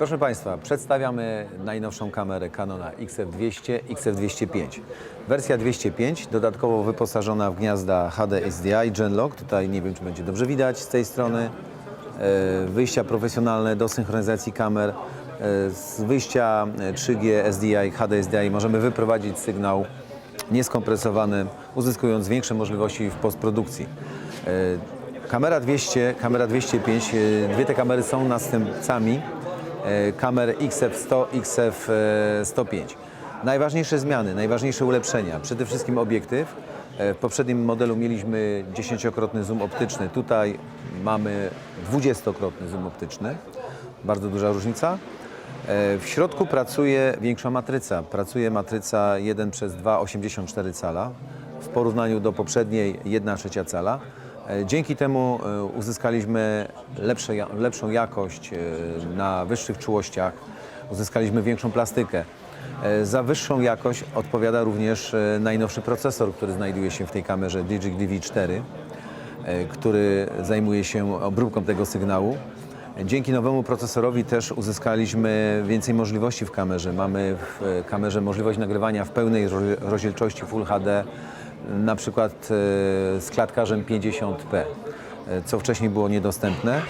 Proszę Państwa, przedstawiamy najnowszą kamerę Canona XF200, XF205. Wersja 205, dodatkowo wyposażona w gniazda HD SDI, Genlock. Tutaj nie wiem, czy będzie dobrze widać z tej strony. E, Wyjścia profesjonalne do synchronizacji kamer. E, Z wyjścia e, 3G SDI, HD SDI możemy wyprowadzić sygnał nieskompresowany, uzyskując większe możliwości w postprodukcji. E, Kamera 200, kamera 205, e, dwie te kamery są następcami e, kamer XF100, XF105. Najważniejsze zmiany, najważniejsze ulepszenia. Przede wszystkim obiektyw. E, W poprzednim modelu mieliśmy 10-krotny zoom optyczny. Tutaj mamy 20-krotny zoom optyczny. Bardzo duża różnica. E, W środku pracuje większa matryca. Pracuje matryca 1 przez 2, 84 cala. W porównaniu do poprzedniej 1 trzecia cala. E, Dzięki temu e, uzyskaliśmy lepsze, lepszą jakość e, na wyższych czułościach, uzyskaliśmy większą plastykę. Za wyższą jakość odpowiada również najnowszy procesor, który znajduje się w tej kamerze Digic DV4, e, który zajmuje się obróbką tego sygnału. Dzięki nowemu procesorowi też uzyskaliśmy więcej możliwości w kamerze. Mamy w kamerze możliwość nagrywania w pełnej ro- rozdzielczości Full HD, na przykład e, z klatkarzem 50p, e, co wcześniej było niedostępne.